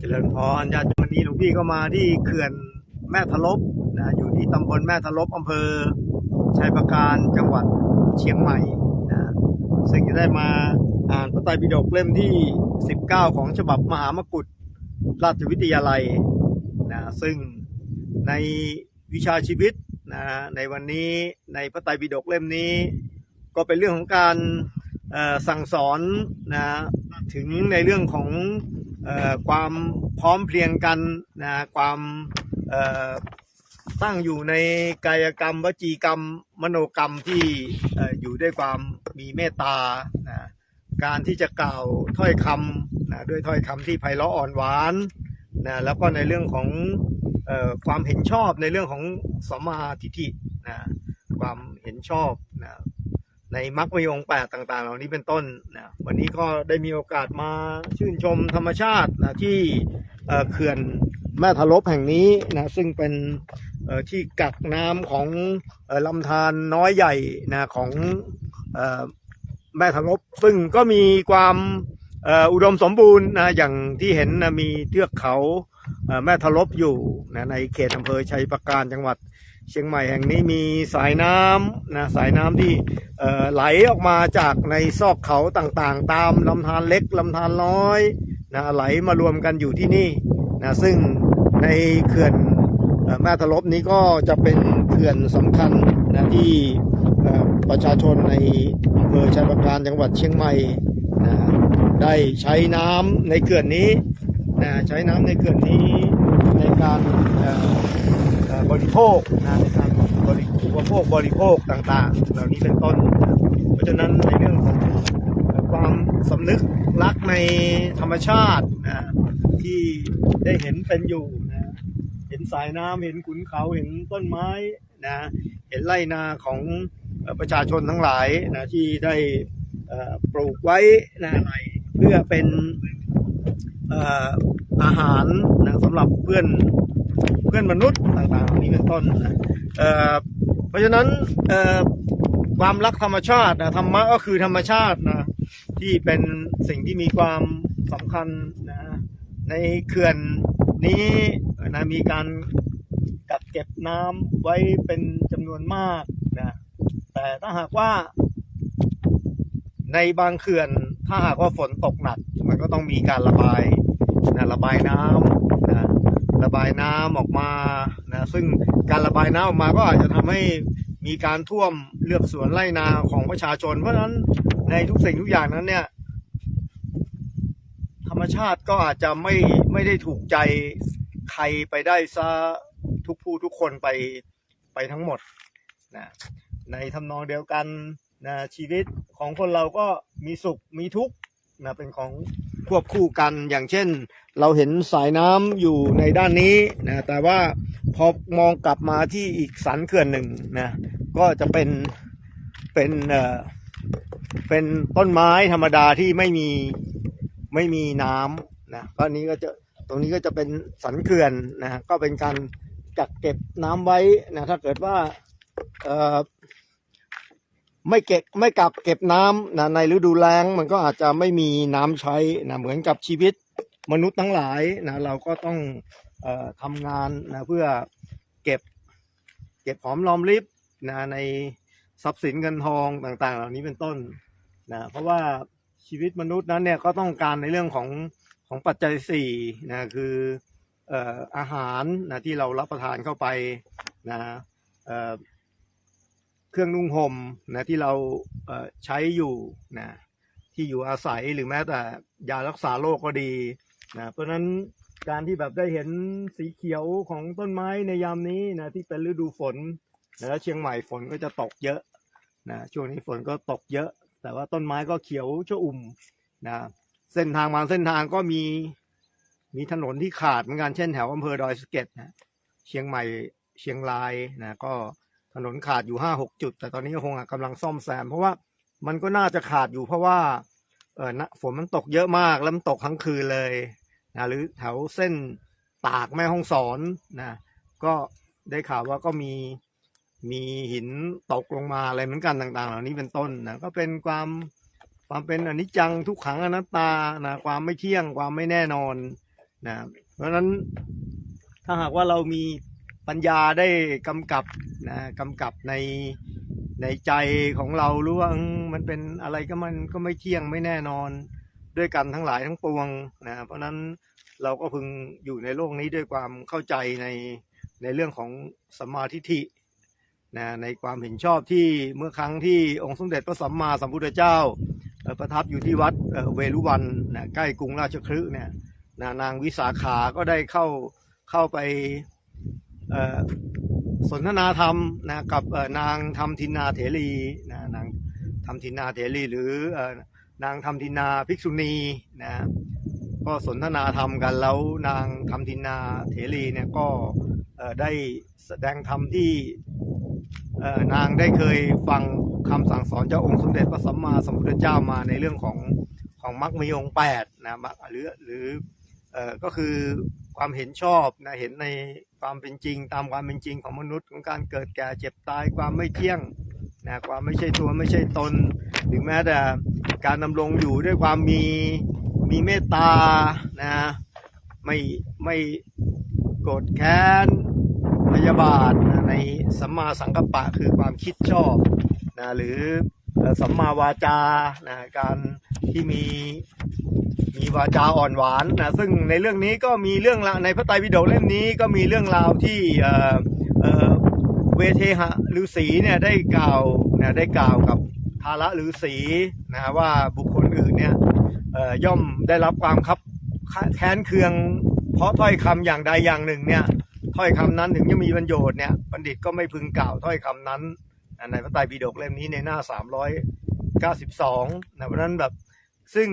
เจริญพรญาติโยมวันนี้หลวงพี่ก็มาที่เขื่อนแม่ทะลบนะอยู่ที่ตำบลแม่ทะลบอำเภอชัยประการจังหวัดเชียงใหม่นะซึ่งจะได้มาอ่านพระไตรปิฎกเล่มที่ 19 ของฉบับมหามกุฏราชวิทยาลัยนะซึ่งในวิชาชีวิตนะในวันนี้ในพระไตรปิฎกเล่มนี้ ก็เป็นเรื่องของการสั่งสอนนะถึงในเรื่องของ ความพร้อมเพรียงกันนะความตั้งอยู่ในกายกรรม วจีกรรม มโนกรรมที่ออยู่ด้วยความมีเมตตานะการที่จะกล่าวถ้อยคำนะด้วยถ้อยคำที่ไพเราะอ่อนหวานนะแล้วก็ในเรื่องของอความเห็นชอบในเรื่องของสัมมาทิฏฐินะความเห็นชอบ ในมรรคมีองแปดต่างๆ เหล่านี้เป็นต้นนะวันนี้ก็ได้มีโอกาสมาชื่นชมธรรมชาตินะที่เขื่อนแม่ทะลบแห่งนี้นะซึ่งเป็นที่กักน้ำของลำธารน้อยใหญ่นะของอแม่ทะลบซึ่งก็มีความอุดมสมบูรณ์นะอย่างที่เห็นนะมีเทือกเขาแม่ทะลบอยู่นะในเขตอำเภอชัยประการจังหวัด เชียงใหม่แห่งนี้มีสายน้ำนะสายน้ำที่ไหลออกมาจากในซอกเขาต่างๆ ตามลำธารเล็กลำธารน้อยนะไหลมารวมกันอยู่ที่นี่นะซึ่งในเขื่อนแม่ทะลบนี้ก็จะเป็นเขื่อนสำคัญนะที่ประชาชนในอำเภอชัยประการจังหวัดเชียงใหม่นะได้ใช้น้ำในเขื่อนนี้นะใช้น้ำในเขื่อนนี้ในการ บริโภคนะในการบริอุปโภคบริโภคต่างๆ เหล่านี้เป็นต้น เพราะฉะนั้นในเรื่องของความสำนึกรักในธรรมชาตินะที่ได้เห็นเป็นอยู่นะเห็นสายน้ำเห็นขุนเขาเห็นต้นไม้นะเห็นไร่นาของประชาชนทั้งหลายนะที่ได้ปลูกไว้นะเพื่อเป็นเอ่ออาหารนะสำหรับเพื่อน เพื่อนมนุษย์ต่างๆนี้เป็นต้นนะเอ่อเพราะฉะนั้นเอ่อความรักธรรมชาตินะธรรมะก็คือธรรมชาตินะที่เป็นสิ่งที่มีความสำคัญนะในเขื่อนนี้นะมีการกักเก็บน้ำไว้เป็นจำนวนมากนะแต่ถ้าหากว่าในบางเขื่อนถ้าหากว่าฝนตกหนัก มันก็ต้องมีการระบายนะระบายน้ำนะ ระบายน้ำออกมานะซึ่งการระบายน้ำออกมาก็อาจจะทำให้มีการท่วมเลือกสวนไร่นาของประชาชน เพราะฉะนั้นในทุกสิ่งทุกอย่างนั้นเนี่ย ธรรมชาติก็อาจจะไม่ไม่ได้ถูกใจใครไปได้ซะทุกผู้ทุกคนไปไปทั้งหมดนะในทำนองเดียวกันนะชีวิตของคนเราก็มีสุขมีทุกข์นะเป็นของ ควบคู่กันอย่างเช่น เราเห็นสายน้ำอยู่ในด้านนี้นะแต่ว่าพอมองกลับมาที่อีกสันเขื่อนหนึ่งนะก็จะเป็นเป็นเอ่อเป็นต้นไม้ธรรมดาที่ไม่มีไม่มีน้ำนะก็นี้ก็จะตรงนี้ก็จะเป็นสันเขื่อนนะก็เป็นการกักเก็บน้ำไว้นะถ้าเกิดว่าเอ่อ ไม่เก็บไม่กักเก็บน้ำนะในฤดูแล้งมันก็อาจจะไม่มีน้ำใช้นะเหมือนกับชีวิตมนุษย์ทั้งหลายนะเราก็ต้องออทำงานนะเพื่อเก็บเก็บหอมรอมริบนะในทรัพย์สินเงินทองต่างๆ เหล่านี้เป็นต้นนะเพราะว่าชีวิตมนุษย์นั้นเนี่ยก็ต้องการในเรื่องของของปัจจัยสี่นะคืออออาหารนะที่เรารับประทานเข้าไปนะ เครื่องนุ่งห่มนะที่เราเใช้อยู่นะที่อยู่อาศัยหรือแม้แต่ยารักษาโรคก็ดีนะเพราะฉะนั้นการที่แบบได้เห็นสีเขียวของต้นไม้ในยามนี้นะที่เป็นฤดูฝนนะแล้วเชียงใหม่ฝนก็จะตกเยอะนะช่วงนี้ฝนก็ตกเยอะ แต่ว่าต้นไม้ก็เขียวชอุ่มนะเส้นทางบางเส้นทางก็มีมีถนนที่ขาดเหมือนกันเช่นแถวอำเภอดอยสะเก็ดนะเชียงใหม่เชียงรายนะก็ ถนนขาดอยู่ห้าหกจุด แต่ตอนนี้ก็คงกำลังซ่อมแซม เพราะว่ามันก็น่าจะขาดอยู่เพราะว่าเออนะฝนมันตกเยอะมากแล้วมันตกทั้งคืนเลยนะหรือแถวเส้นตากแม่ห้องสอนนะก็ได้ข่าวว่าก็มีมีหินตกลงมาอะไรเหมือนกันต่าง ๆ เหล่านี้เป็นต้นนะก็เป็นความความเป็นอนิจจังทุกขังอนัตตานะความไม่เที่ยงความไม่แน่นอนนะเพราะฉะนั้นถ้าหากว่าเรามี ปัญญาได้กำกับนะกำกับในในใจของเรารู้ว่ามันเป็นอะไรก็มันก็ไม่เที่ยงไม่แน่นอนด้วยกันทั้งหลายทั้งปวงนะเพราะนั้นเราก็พึงอยู่ในโลกนี้ด้วยความเข้าใจในในเรื่องของสัมมาทิฏฐินะในความเห็นชอบที่เมื่อครั้งที่องค์สมเด็จพระสัมมาสัมพุทธเจ้าประทับอยู่ที่วัดเวรุวันนะใกล้กรุงราชคฤห์เนี่ยนะนางวิสาขาก็ได้เข้าเข้าไป สนทนาธรรมนะกับนางธรรมทินนาเถรีนะนางธรรมทินนาเถรีหรือนางธรรมทินนาภิกษุณีนะก็สนทนาธรรมกันแล้วนางธรรมทินนาเถรีเนี่ยก็ได้แสดงธรรมที่นางได้เคยฟังคำสั่งสอนเจ้าองค์สมเด็จพระสัมมาสัมพุทธเจ้ามาในเรื่องของของมรรคมีองค์แปดนะมรรคหรือหรือ ก็คือความเห็นชอบนะเห็นในความเป็นจริง ตามความเป็นจริงของมนุษย์ของการเกิดแก่เจ็บตายความไม่เที่ยงนะความไม่ใช่ตัวไม่ใช่ตนหรือแม้แต่การดำรงอยู่ด้วยความมีมีเมตตานะไม่ไม่โกรธแค้นพยาบาทนะในสัมมาสังกัปปะคือความคิดชอบนะหรือเอ่อสัมมาวาจานะการที่มี มีวาจาอ่อนหวานนะซึ่งในเรื่องนี้ก็มีเรื่องราวในพระไตรปิฎกเล่มนี้ก็มีเรื่องราวที่เอ่อเอวเทหะฤาษีเนี่ยได้กล่าวนะได้กล่าวกับทาระฤาษีนะว่าบุคคลอื่นเนี่ยเอ่อย่อมได้รับความคับแค้นเคือง เพราะถ้อยคำอย่างใดอย่างหนึ่งเนี่ยถ้อยคำนั้นถึงจะมีประโยชน์เนี่ยบัณฑิตก็ไม่พึงกล่าวถ้อยคำนั้นในพระไตรปิฎกเล่มนี้ในหน้า 392นะเพราะฉะนั้นแบบซึ่ง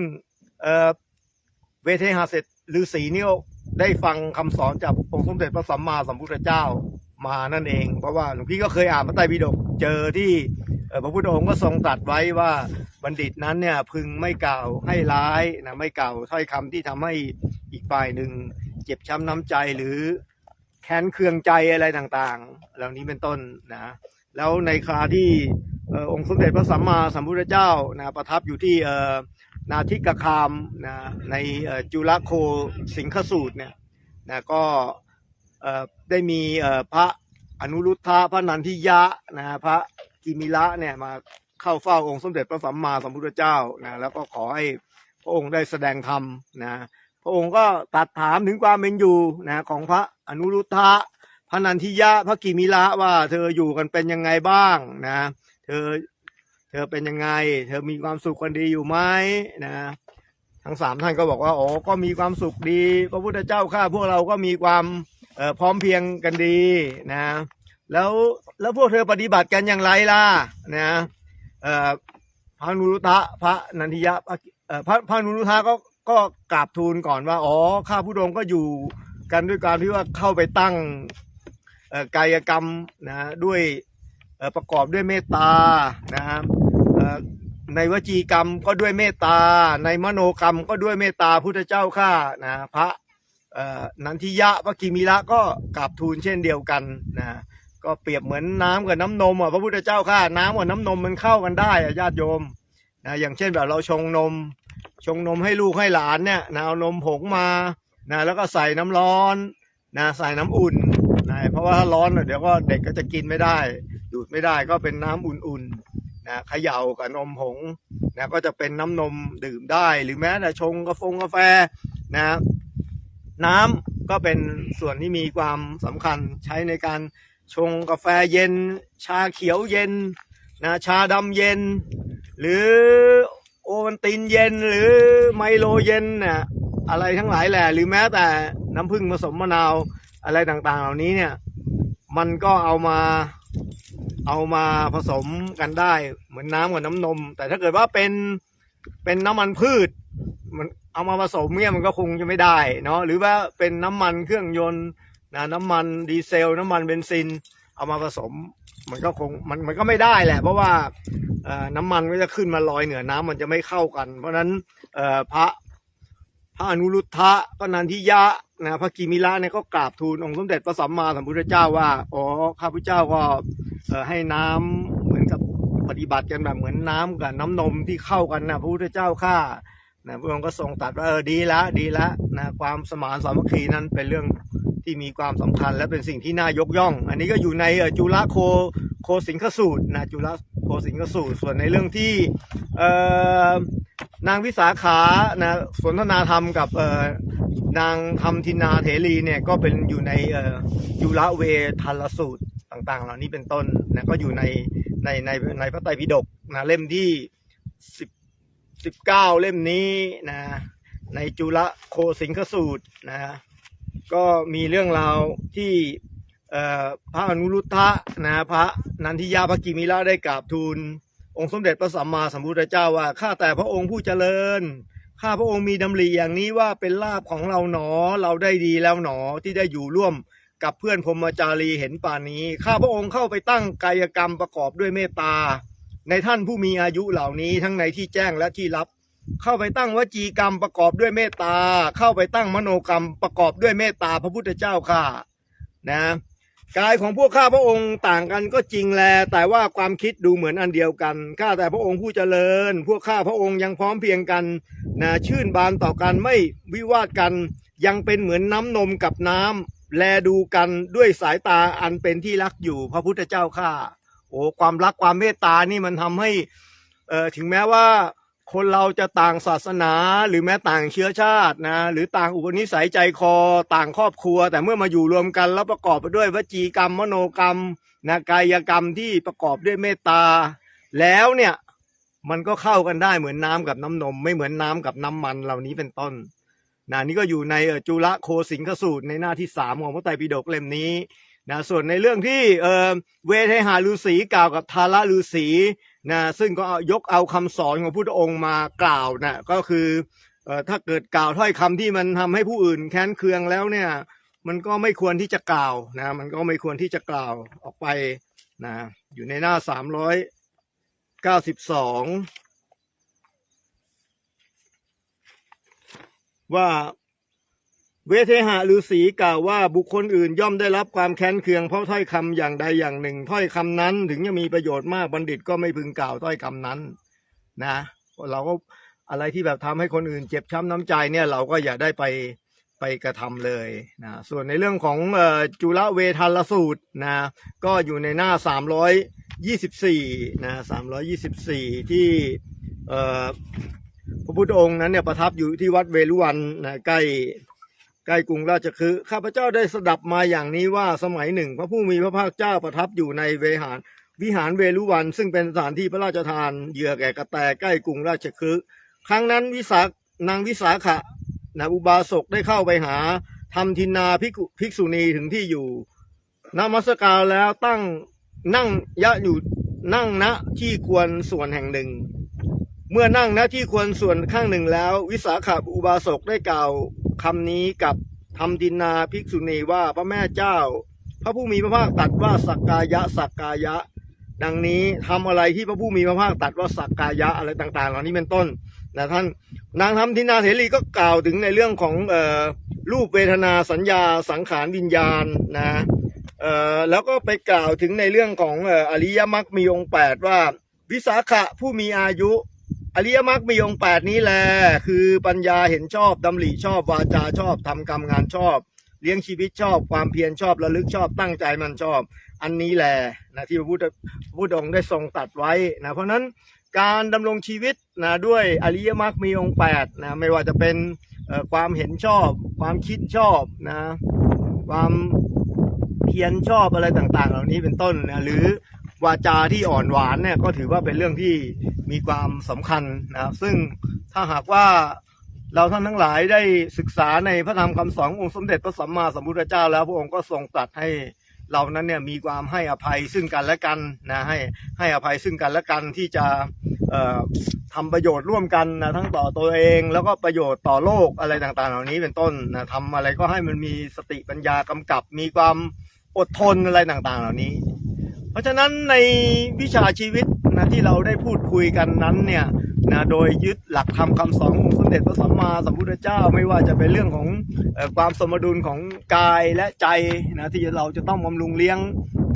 เวเทหาเสร็จฤาษีนี่ก็ได้ฟังคำสอนจากองค์สมเด็จพระสัมมาสัมพุทธเจ้ามานั่นเอง เพราะว่าหลวงพี่ก็เคยอ่านพระไตรปิฎกเจอที่พระพุทธองค์ก็ทรงตรัสไว้ว่าบัณฑิตนั้นเนี่ยพึงไม่กล่าวให้ร้ายนะไม่กล่าวถ้อยคำที่ทำให้อีกฝ่ายหนึ่งเจ็บช้ำน้ำใจหรือแค้นเคืองใจอะไรต่างๆ เหล่านี้เป็นต้นนะแล้วในคราที่ออองค์สมเด็จพระสัมมาสัมพุทธเจ้านะประทับอยู่ที่ นาทิกคามนะในจุลโคสิงคสูตรเนี่ยนะก็ได้มีพระอนุรุทธะพระนันทิยะนะพระกิมิละเนี่ยมาเข้าเฝ้าองค์สมเด็จพระสัมมาสัมพุทธเจ้านะแล้วก็ขอให้พระองค์ได้แสดงธรรมนะพระองค์ก็ตัดถามถึงความเป็นอยู่นะของพระอนุรุทธะพระนันทิยะพระกิมิละว่าเธออยู่กันเป็นยังไงบ้างนะเธอ เธอเป็นยังไง เธอมีความสุขกันดีอยู่ไหมนะทั้งสามท่านก็บอกว่าอ๋อก็มีความสุขดี พระพุทธเจ้าข้าพวกเราก็มีความเอ่อพร้อมเพียงกันดีนะ แล้วแล้วพวกเธอปฏิบัติกันอย่างไรล่ะนะเอ่อพระนุรุทธะพระนันทิยะพระเอ่อพระพระนุรุทธะก็ก็กราบทูลก่อนว่า อ๋อข้าพุทธองค์ก็อยู่กันด้วยการที่ว่าเข้าไปตั้งเอ่อกายกรรมนะด้วยเอ่อประกอบด้วยเมตตานะครับ ในวจีกรรมก็ด้วยเมตตา ในมโนกรรมก็ด้วยเมตตาพุทธเจ้าข้านะพระนันทิยะพระกิมิละก็กราบทูลเช่นเดียวกันนะก็เปรียบเหมือนน้ำกับน้ำนมอะพระพุทธเจ้าข้าน้ำกับน้ำนมมันเข้ากันได้อะญาติโยมนะอย่างเช่นแบบเราชงนม ชงนมให้ลูกให้หลานเนี่ยนะเอานมผงมานะแล้วก็ใส่น้ำร้อนนะใส่น้ำอุ่นนะเพราะว่าถ้าร้อนน่ะเดี๋ยวก็เด็กก็จะกินไม่ได้ ดูดไม่ได้ก็เป็นน้ำอุ่นๆ นะเขย่ากับนมผงนะก็จะเป็นน้ำนมดื่มได้ หรือแม้แต่ชงกาแฟกาแฟนะน้ำก็เป็นส่วนที่มีความสำคัญใช้ในการชงกาแฟเย็น ชาเขียวเย็นนะชาดำเย็น หรือโอวัลตินเย็นหรือไมโลเย็นนี่ยอะไรทั้งหลายแหละหรือแม้แต่น้ำผึ้งผสมมะนาวอะไรต่างๆ เหล่านี้เนี่ย มันก็เอามา เอามาผสมกันได้ เหมือนน้ำกับน้ำนม แต่ถ้าเกิดว่าเป็นเป็นน้ำมันพืช มันเอามาผสมเนี่ยมันก็คงจะไม่ได้เนาะหรือว่าเป็นน้ำมันเครื่องยนต์นะน้ำมันดีเซล น้ำมันเบนซิน เอามาผสม มันก็คงมันมันก็ไม่ได้แหละ เพราะว่าน้ำมันก็จะขึ้นมาลอยเหนือน้ำมันจะไม่เข้ากัน เพราะนั้นพระ พระอนุรุทธะพระนันทิยะนะพระกิมิละเนี่ยก็กราบทูลองค์สมเด็จพระสัมมาสัมพุทธเจ้าว่าอ๋อข้าพเจ้าก็ให้น้ำเหมือนกับปฏิบัติกันแบบเหมือนน้ำกับน้ำนมที่เข้ากันนะพระพุทธเจ้าข้านะพระองค์ก็ทรงตรัดว่าเออดีละดีละนะความสมานสามัคคีนั้นเป็นเรื่องที่มีความสำคัญและเป็นสิ่งที่น่ายกย่อง อันนี้ก็อยู่ในจุลโคโคสิงคสูตรนะจุลโคสิงคสูตรส่วนในเรื่องที่ นางวิสาขานะสนทนาธรรมกับเอ่อนางธรรมทินาเถรีเนี่ยก็เป็นอยู่ในเอ่อจุลเวทัลสูตรต่างๆ เหล่านี้เป็นต้นนะก็อยู่ในในในในพระไตรปิฎกนะเล่มที่สิบสิบเก้าเล่มนี้นะในจุลโคสิงคสูตรนะก็มีเรื่องราวที่เอ่อพระอนุรุทธะนะพระนันทิยาภกิมิละได้กราบทูล องค์สมเด็จพระสัมมาสัมพุทธเจ้าว่าข้าแต่พระองค์ผู้เจริญข้าพระองค์มีดำริอย่างนี้ว่าเป็นลาภของเราหนอ เราได้ดีแล้วหนอที่ได้อยู่ร่วมกับเพื่อนพรมจารีเห็นป่านี้ ข้าพระองค์เข้าไปตั้งกายกรรมประกอบด้วยเมตตา ในท่านผู้มีอายุเหล่านี้ทั้งในที่แจ้งและที่ลับ เข้าไปตั้งวจีกรรมประกอบด้วยเมตตา เข้าไปตั้งมโนกรรมประกอบด้วยเมตตาพระพุทธเจ้าค่ะ นะ กายของพวกข้าพระองค์ต่างกันก็จริงแล แต่ว่าความคิดดูเหมือนอันเดียวกัน ข้าแต่พระองค์ผู้เจริญ พวกข้าพระองค์ยังพร้อมเพียงกันนะชื่นบานต่อกันไม่วิวาทกัน ยังเป็นเหมือนน้ำนมกับน้ำแลดูกันด้วยสายตาอันเป็นที่รักอยู่พระพุทธเจ้าข้าโอ้ความรักความเมตตานี่มันทำให้เอ่อถึงแม้ว่า คนเราจะต่างศาสนาหรือแม้ต่างเชื้อชาตินะ หรือต่างอุปนิสัยใจคอต่างครอบครัว แต่เมื่อมาอยู่รวมกันแล้วประกอบไปด้วยวจีกรรม มโนกรรมนะกายกรรมที่ประกอบด้วยเมตตา แล้วเนี่ยมันก็เข้ากันได้เหมือนน้ำกับน้ำนม ไม่เหมือนน้ำกับน้ำมันเหล่านี้เป็นต้นนะนี่ก็อยู่ในจุลโคสิงคสูตรในหน้าที่สามของพระไตรปิฎกเล่มนี้นะส่วนในเรื่องที่เเวทหาฤาษีกล่าวกับทาระฤาษีนะซึ่งก็ยกเอาคำสอนของพุทธองค์มากล่าวนะก็คือถ้าเกิดกล่าวถ้อยคำที่มันทำให้ผู้อื่นแค้นเคืองแล้วเนี่ย มันก็ไม่ควรที่จะกล่าวนะมันก็ไม่ควรที่จะกล่าวออกไปนะอยู่ในหน้าสามร้อยเก้าสิบสองว่า เวเทหะฤาษีกล่าวว่าบุคคลอื่นย่อมได้รับความแค้นเคืองเพราะถ้อยคำอย่างใดอย่างหนึ่ง ถ้อยคำนั้นถึงจะมีประโยชน์มากบัณฑิตก็ไม่พึงกล่าวถ้อยคำนั้นนะเราก็อะไรที่แบบทำให้คนอื่นเจ็บช้ำน้ำใจเนี่ยเราก็อย่าได้ไปไปกระทำเลยนะส่วนในเรื่องของจุลเวทัลสูตรนะก็อยู่ในหน้า 324นะ324 ที่เอ่อพระพุทธองค์นั้นเนี่ยประทับอยู่ที่วัดเวรุวันนะใกล้ ใกล้กรุงราชคฤห์ข้าพเจ้าได้สดับมาอย่างนี้ว่าสมัยหนึ่ง พระผู้มีพระภาคเจ้าประทับอยู่ในเวหารวิหารเวรุวัน ซึ่งเป็นสถานที่พระราชทานเหยื่อแก่กระแตใกล้กรุงราชคฤห์ครั้งนั้นวิสานางวิสาขะนะอุบาสกได้เข้าไปหาทำทินนาภิกขุภิกษุณีถึงที่อยู่นมัสการแล้วตั้งนั่งยะอยู่นั่งณที่ควรส่วนแห่งหนึ่ง เมื่อนั่งณที่ควรส่วนข้างหนึ่งแล้ว วิสาขาอุบาสกได้กล่าวคำนี้กับธรรมดินาภิกษุณีว่าพระแม่เจ้า พระผู้มีพระภาคตัดว่าสักกายะสักกายะ ดังนี้ทำอะไรที่พระผู้มีพระภาคตัดว่าสักกายะอะไรต่างๆ เหล่านี้เป็นต้นนะท่านนางธรรมทินาเถรีก็กล่าวถึงในเรื่องของเออรูปเวทนาสัญญาสังขารวิญญาณนะเออแล้วก็ไปกล่าวถึงในเรื่องของเอออริยมรรคมีองค์แปดว่า วิสาขะผู้มีอายุ อริยมรรคมีองค์แปดนี้แหละคือปัญญาเห็นชอบดำริชอบวาจาชอบทำกรรมงานชอบ เลี้ยงชีวิตชอบความเพียรชอบระลึกชอบตั้งใจมันชอบ อันนี้แหละนะที่พระพุทธพุทธองค์ได้ทรงตัดไว้นะเพราะนั้นการดำรงชีวิตนะด้วยอริยมรรคมีองค์แปดนะไม่ว่าจะเป็นความเห็นชอบ ความคิดชอบนะความเพียรชอบอะไรต่างๆ เหล่านี้เป็นต้นนะหรือ วาจาที่อ่อนหวานเนี่ยก็ถือว่าเป็นเรื่องที่มีความสำคัญนะครับ ซึ่งถ้าหากว่าเราท่านทั้งหลายได้ศึกษาในพระธรรมคำสอนองค์สมเด็จพระสัมมาสัมพุทธเจ้า แล้วพระองค์ก็ทรงตรัสให้เรานั้นเนี่ยมีความให้อภัยซึ่งกันและกันนะให้ให้อภัยซึ่งกันและกันที่จะเอ่อทำประโยชน์ร่วมกันนะทั้งต่อตัวเอง แล้วก็ประโยชน์ต่อโลกอะไรต่างๆ เหล่านี้เป็นต้นนะทำอะไรก็ให้มันมีสติปัญญากำกับ มีความอดทนอะไรต่างๆ เหล่านี้ ราะฉะนั้นในวิชาชีวิตนะที่เราได้พูดคุยกันนั้นเนี่ยนะโดยยึดหลักธรรมคำสอนขององค์สมเด็จพระสัมมาสัมพุทธเจ้าไม่ว่าจะเป็นเรื่องของอความสมดุลของกายและใจนะที่เราจะต้องบำรุงเลี้ยง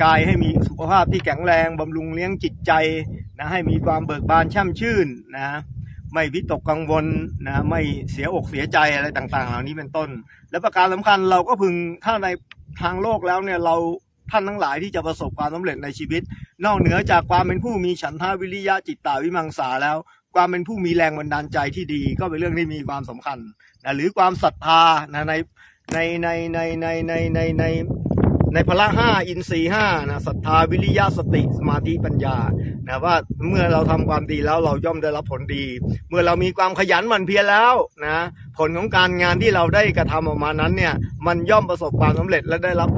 กายให้มีสุขภาพที่แข็งแรงบำรุงเลี้ยงจิตใจนะให้มีความเบิกบานช่มชื่นนะไม่วิตกกังวลนะไม่เสียอกเสียใจอะไรต่างๆ เหล่านี้เป็นต้น และประการสำคัญเราก็พึงถ้าในทางโลกแล้วเนี่ยเรา ท่านทั้งหลายที่จะประสบความสำเร็จในชีวิต นอกเหนือจากความเป็นผู้มีฉันทาวิริยะจิตตาวิมังสาแล้ว ความเป็นผู้มีแรงบันดาลใจที่ดี ก็เป็นเรื่องที่มีความสำคัญนะหรือความศรัทธานะในในในในในในในในในพละห้าอินทรีห้านะศรัทธาวิริยะสติสมาธิปัญญานะว่าเมื่อเราทำความดีแล้วเราย่อมได้รับผลดี เมื่อเรามีความขยันหมั่นเพียรแล้วนะผลของการงานที่เราได้กระทำออกมานั้นเนี่ยมันย่อมประสบความสำเร็จและได้รับ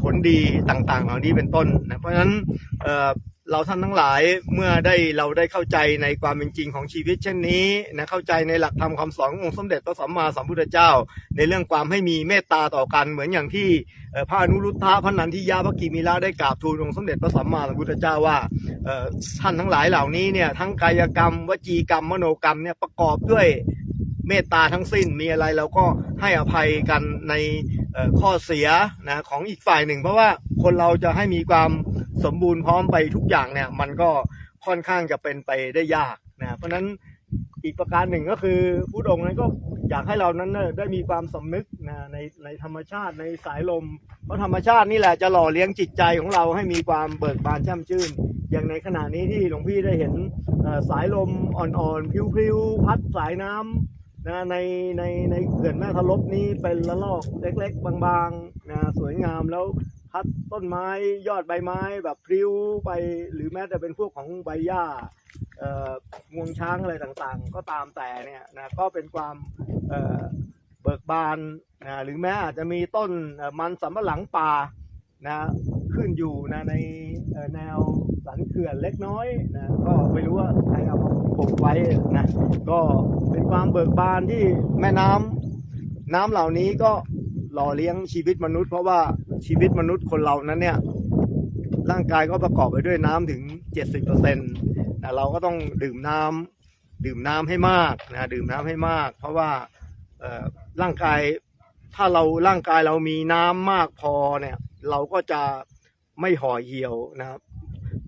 ผลดีต่างๆ เหล่านี้เป็นต้นนะเพราะฉะนั้นเเราท่านทั้งหลายเมื่อได้เราได้เข้าใจในความเป็นจริงของชีวิตเช่นนี้นะเข้าใจในหลักธรรมคำสอนขององค์สมเด็จพระสัมมาสัมพุทธเจ้า ในเรื่องความให้มีเมตตาต่อกันเหมือนอย่างที่พระอนุรุทธะพระนันทิยาพระกิมิลาได้กราบทูลองค์สมเด็จพระสัมมาสัมพุทธเจ้าว่าท่านทั้งหลายเหล่านี้เนี่ยทั้งกายกรรม วจีกรรมมโนกรรมเนี่ยประกอบด้วยเมตตาทั้งสิ้นมีอะไรเราก็ให้อภัยกันใน ข้อเสียนะของอีกฝ่ายหนึ่ง เพราะว่าคนเราจะให้มีความสมบูรณ์พร้อมไปทุกอย่างเนี่ย มันก็ค่อนข้างจะเป็นไปได้ยากนะเพราะฉะนั้นอีกประการหนึ่งก็คือพุทธองค์นั้นก็อยากให้เรานั้นเนยได้มีความสำนึกนะในในธรรมชาติในสายลม เพราะธรรมชาตินี่แหละจะหล่อเลี้ยงจิตใจของเราให้มีความเบิกบานแช่มชื่น อย่างในขณะนี้ที่หลวงพี่ได้เห็นสายลมอ่อนๆ พิ้วๆ พัดสายน้ำ นะในในในเขื่อนแม่ทะลบนี้เป็นละลอกเล็ก ๆ บางๆนะสวยงามแล้วพัดต้นไม้ยอดใบไม้แบบพลิ้วไป หรือแม้แต่เป็นพวกของใบหญ้าเอ่องวงช้างอะไรต่างๆ ก็ตามแต่เนี่ยนะก็เป็นความเอ่อเบิกบานนะหรือแม้อาจจะมีต้นมันสำปะหลังป่านะขึ้นอยู่นะในแนวสันเขื่อนเล็กน้อยนะก็ไม่รู้ว่าใครเอามา กไว้นะก็เป็นความเบิกบานที่แม่น้ำน้ำเหล่านี้ก็หล่อเลี้ยงชีวิตมนุษย์ เพราะว่าชีวิตมนุษย์คนเรานั้นเนี่ยร่างกายก็ประกอบไปด้วยน้ำถึง 70%นะเราก็ต้องดื่มน้ำดื่มน้ำให้มากนะดื่มน้ำให้มาก เพราะว่าเอ่อร่างกายถ้าเราร่างกายเรามีน้ำมากพอเนี่ยเราก็จะไม่ห่อเหี่ยวนะครับ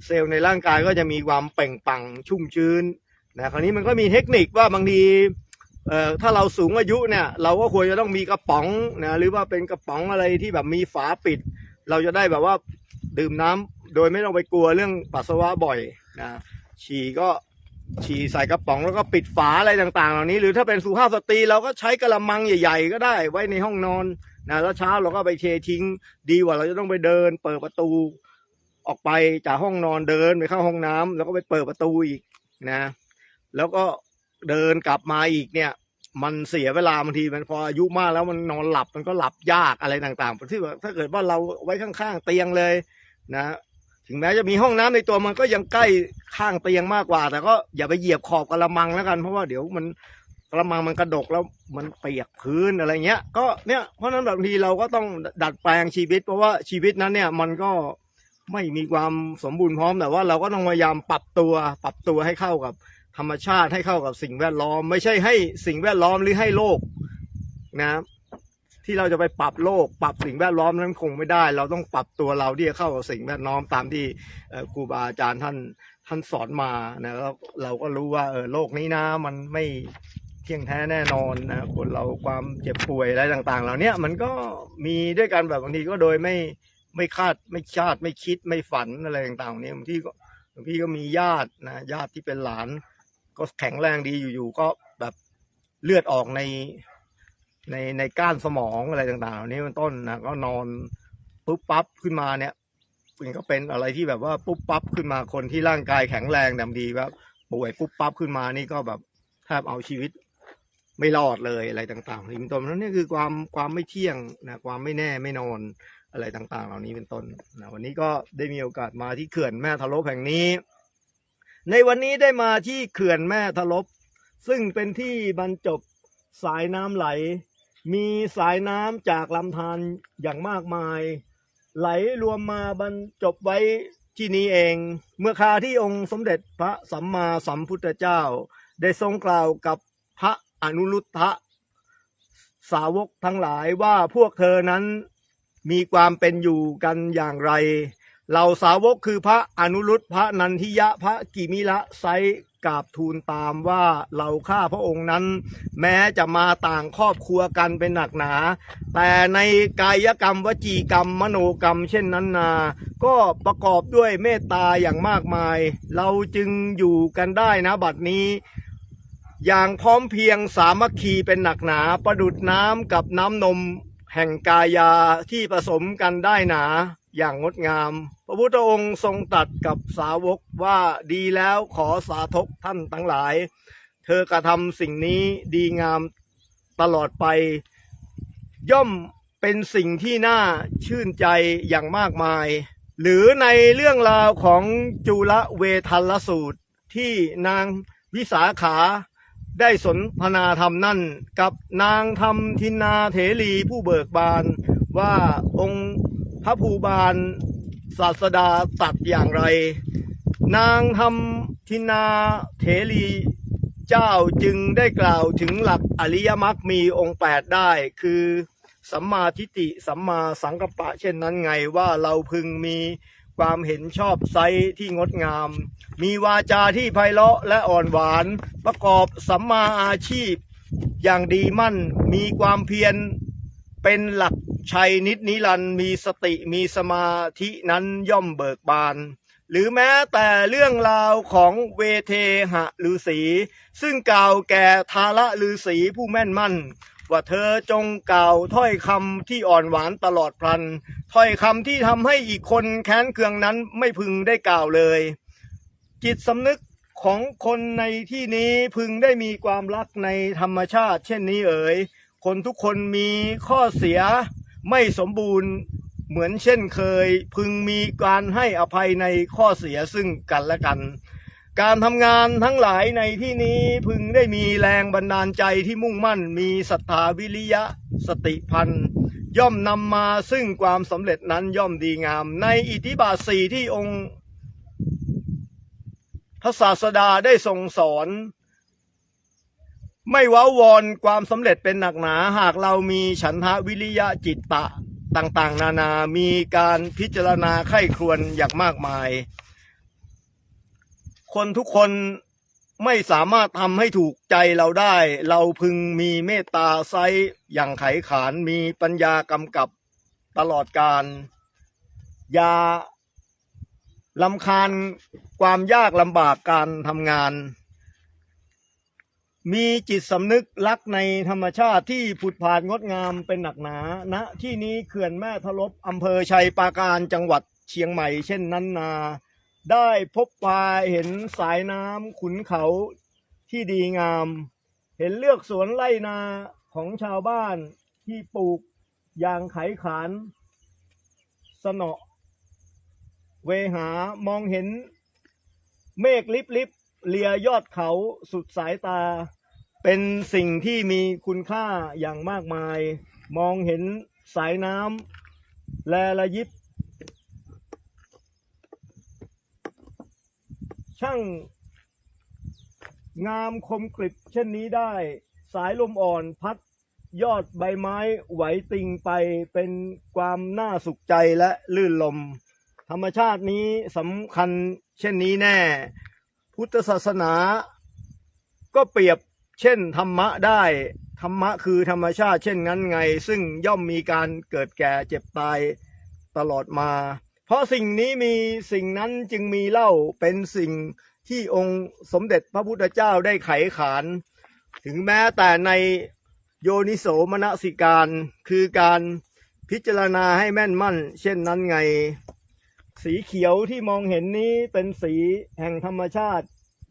เซลล์ในร่างกายก็จะมีความเป่งปังชุ่มชื้น นะคราวนี้มันก็มีเทคนิคว่าบางทีเอ่อถ้าเราสูงอายุเนี่ย เราก็ควรจะต้องมีกระป๋องนะหรือว่าเป็นกระป๋องอะไรที่แบบมีฝาปิด เราจะได้แบบว่าดื่มน้ำโดยไม่ต้องไปกลัวเรื่องปัสสาวะบ่อยนะฉี่ก็ฉี่ใส่กระป๋องแล้วก็ปิดฝาอะไรต่างๆ เหล่านี้ หรือถ้าเป็นสุภาพสตรีเราก็ใช้กระมังใหญ่ ๆ ก็ได้ไว้ในห้องนอนนะแล้วเช้าเราก็ไปเททิ้งดีกว่าเราจะต้องไปเดิน เปิดประตูออกไปจากห้องนอนเดินไปเข้าห้องน้ำแล้วก็ไปเปิดประตูอีกนะ แล้วก็เดินกลับมาอีกเนี่ย มันเสียเวลาบางทีมันพออายุมากแล้วมันนอนหลับมันก็หลับยากอะไรต่างๆที่ว่าถ้าเกิดว่าเราไว้ข้างๆเตียงเลยนะถึงแม้จะมีห้องน้ำในตัวมันก็ยังใกล้ข้างเตียงมากกว่า แต่ก็อย่าไปเหยียบขอบกระมังแล้วกัน เพราะว่าเดี๋ยวมันกระมังมันกระดกแล้วมันเปียกพื้นอะไรเงี้ย ก็เนี่ยเพราะฉะนั้นบางทีเราก็ต้องดัดแปลงชีวิต เพราะว่าชีวิตนั้นเนี่ยมันก็ไม่มีความสมบูรณ์พร้อมแต่ว่าเราก็ต้องพยายามปรับตัว ปรับตัวให้เข้ากับ ธรรมชาติให้เข้ากับสิ่งแวดล้อม ไม่ใช่ให้สิ่งแวดล้อมหรือให้โลกนะที่เราจะไปปรับโลก ปรับสิ่งแวดล้อมนั้นคงไม่ได้ เราต้องปรับตัวเราที่จะเข้ากับสิ่งแวดล้อมตามที่ครูบาอาจารย์ท่านท่านสอนมานะแล้วเราก็รู้ว่าเออโลกนี้นะ มันไม่เที่ยงแท้แน่นอนนะคนเราความเจ็บป่วยอะไรต่าง ๆ เหล่านี้มันก็มีด้วยกันแบบบางทีก็โดยไม่ไม่คาดไม่คาดไม่คิดไม่ฝันอะไรต่างๆเหล่านี้บางทีก็บางทีก็มีญาตินะญาติที่เป็นหลาน ก็แข็งแรงดีอยู่ๆก็แบบเลือดออกในในในก้านสมองอะไรต่างๆเหล่านี้เป็นต้นนะก็นอนปุ๊บปั๊บขึ้นมาเนี่ยมันก็เป็นอะไรที่แบบว่าปุ๊บปั๊บขึ้นมาคนที่ร่างกายแข็งแรงดำดีแบบป่วยปุ๊บปั๊บขึ้นมานี่ก็แบบแทบเอาชีวิตไม่รอดเลยอะไรต่างๆนี่เป็นต้นนั้นนี่คือความความไม่เที่ยงนะความไม่แน่ไม่นอนอะไรต่างๆ เหล่านี้เป็นต้นนะวันนี้ก็ได้มีโอกาสมาที่เขื่อนแม่ทะลบแห่งนี้ ในวันนี้ได้มาที่เขื่อนแม่ทะลบ ซึ่งเป็นที่บรรจบสายน้ำไหล มีสายน้ำจากลำธารอย่างมากมาย ไหลรวมมาบรรจบไว้ที่นี้เอง เมื่อคาที่องค์สมเด็จพระสัมมาสัมพุทธเจ้า ได้ทรงกล่าวกับพระอนุรุทธะสาวกทั้งหลายว่าพวกเธอนั้นมีความเป็นอยู่กันอย่างไร เหล่าสาวกคือพระอนุรุตพระนันทิยะพระกิมิละไซกราบทูลตามว่าเราข้าพระองค์นั้น แม้จะมาต่างครอบครัวกันเป็นหนักหนา แต่ในกายกรรมวจีกรรมมโนกรรม เช่นนั้นนา ก็ประกอบด้วยเมตตาอย่างมากมาย เราจึงอยู่กันได้นะบัดนี้ อย่างพร้อมเพียงสามัคคีเป็นหนักหนาประดุดน้ำกับน้ำนมแห่งกายาที่ผสมกันได้หนาอย่างงดงาม พระพุทธองค์ทรงตัดกับสาวกว่าดีแล้วขอสาธกท่านทั้งหลาย เธอกระทำสิ่งนี้ดีงามตลอดไป ย่อมเป็นสิ่งที่น่าชื่นใจอย่างมากมาย หรือในเรื่องราวของจุลเวทัลสูตรที่นางวิสาขาได้สนทนาธรรมนั่นกับนางธรรมทินาเถรีผู้เบิกบานว่าองค์พระภูบาล ศาสดาตัดอย่างไร นางธรรมทินาเถรีเจ้าจึงได้กล่าวถึงหลักอริยมรรคมีองค์แปดได้ คือสัมมาทิฏฐิสัมมาสังกัปปะ เช่นนั้นไงว่าเราพึงมีความเห็นชอบไซที่งดงาม มีวาจาที่ไพเราะและอ่อนหวาน ประกอบสัมมาอาชีพ อย่างดีมั่น มีความเพียรเป็นหลัก ชัยนิดนิรันดร์มีสติมีสมาธินั้นย่อมเบิกบาน หรือแม้แต่เรื่องราวของเวเทหะฤาษีซึ่งกล่าวแก่ทาระฤาษีผู้แม่นมั่น ว่าเธอจงกล่าวถ้อยคำที่อ่อนหวานตลอดพลัน ถ้อยคำที่ทำให้อีกคนแค้นเคืองนั้นไม่พึงได้กล่าวเลย จิตสำนึกของคนในที่นี้พึงได้มีความรักในธรรมชาติ เช่นนี้เอ๋ยคนทุกคนมีข้อเสีย ไม่สมบูรณ์เหมือนเช่นเคยพึงมีการให้อภัยในข้อเสียซึ่งกันและกัน การทำงานทั้งหลายในที่นี้พึงได้มีแรงบันดาลใจที่มุ่งมั่นมีศรัทธาวิริยะสติพันธ์ย่อมนำมาซึ่งความสำเร็จนั้นย่อมดีงาม ในอิทธิบาทสี่ที่องค์พระศาสดาได้ทรงสอน ไม่ว้าวอนความสำเร็จเป็นหนักหนา หากเรามีฉันทะวิริยะจิตตะต่างๆ นานา มีการพิจารณาไข้ครวนอย่างมากมาย คนทุกคนไม่สามารถทำให้ถูกใจเราได้ เราพึงมีเมตตาไซอย่างไขขานมีปัญญากำกับตลอดการ อย่าลำคาญความยากลำบากการทำงาน มีจิตสำนึกรักในธรรมชาติที่ผุดผาดงดงามเป็นหนักหนาณที่นี้เขื่อนแม่ทะลบอำเภอชัยปราการจังหวัดเชียงใหม่ เช่นนั้นนา ได้พบปลาเห็นสายน้ำขุนเขาที่ดีงาม เห็นเลือกสวนไร่นาของชาวบ้านที่ปลูกยางไขขาน สนอเวหามองเห็นเมฆลิบลิบเลียยอดเขาสุดสายตา เป็นสิ่งที่มีคุณค่าอย่างมากมาย มองเห็นสายน้ำแลระยิบ ช่างงามคมกริบเช่นนี้ได้ สายลมอ่อนพัดยอดใบไม้ไหวติงไปเป็นความน่าสุขใจและลื่นลม ธรรมชาตินี้สำคัญเช่นนี้แน่ พุทธศาสนาก็เปรียบ เช่นธรรมะได้ ธรรมะคือธรรมชาติ เช่นนั้นไง ซึ่งย่อมมีการเกิดแก่เจ็บตายตลอดมา เพราะสิ่งนี้มีสิ่งนั้นจึงมีเล่าเป็นสิ่งที่องค์สมเด็จพระพุทธเจ้าได้ไขขาน ถึงแม้แต่ในโยนิโสมนสิการคือการพิจารณาให้แม่นมั่น เช่นนั้นไง สีเขียวที่มองเห็นนี้เป็นสีแห่งธรรมชาติ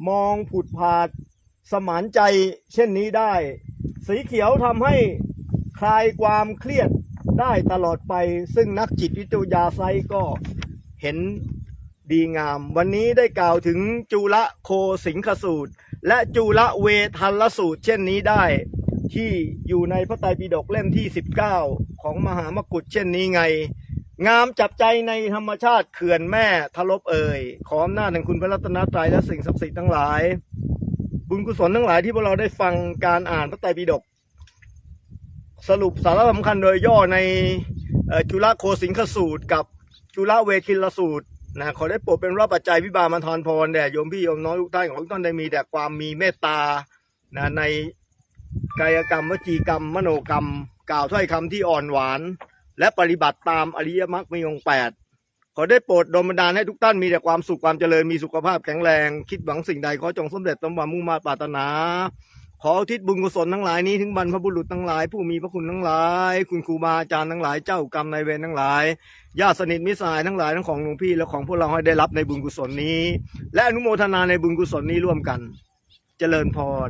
มองผุดผาด สมานใจเช่นนี้ได้ สีเขียวทำให้คลายความเครียดได้ตลอดไป ซึ่งนักจิตวิทยาไซก็เห็นดีงาม วันนี้ได้กล่าวถึงจุลโคสิงคสูตร และจุลเวทัลสูตร เช่นนี้ได้ ที่อยู่ในพระไตรปิฎกเล่มที่ 19 ของมหามกุฏเช่นนี้ไง งามจับใจในธรรมชาติเขื่อนแม่ทลบเอ่ยขออำนาจแห่งคุณพระรัตนตรัยและสิ่งศักดิ์สิทธิ์ทั้งหลาย บุญกุศลทั้งหลายที่พวกเราได้ฟังการอ่านพระไตรปิฎกสรุปสาระสำคัญโดยย่อในจุลโคสิงคสูตร กับจุลเวทิลสูตรนะขอได้โปรดเป็นรับปัจจัยพิบาลมาทานพรแด่โยมพี่โยมน้องทุกท่านของทุกท่านได้มีแต่ความมีเมตตานะในกายกรรมวจีกรรม มโนกรรม กล่าวถ้อยคำที่อ่อนหวาน และปฏิบัติตามอริยมรรคมีองค์แปด ขอได้โปรดดลบันดาลให้ทุกท่านมีแต่ความสุขความเจริญมีสุขภาพแข็งแรง คิดหวังสิ่งใดขอจงสำเร็จสมหวังมุ่งมาตรปรารถนา ขอทิศบุญกุศลทั้งหลายนี้ถึงบรรพบุรุษทั้งหลาย ผู้มีพระคุณทั้งหลาย คุณครูบาอาจารย์ทั้งหลายเจ้ากรรมนายเวรทั้งหลายญาติสนิทมิตรสหายทั้งหลายทั้งของหลวงพี่และของพวกเราให้ได้รับในบุญกุศลนี้ และอนุโมทนาในบุญกุศลนี้ร่วมกัน เจริญพร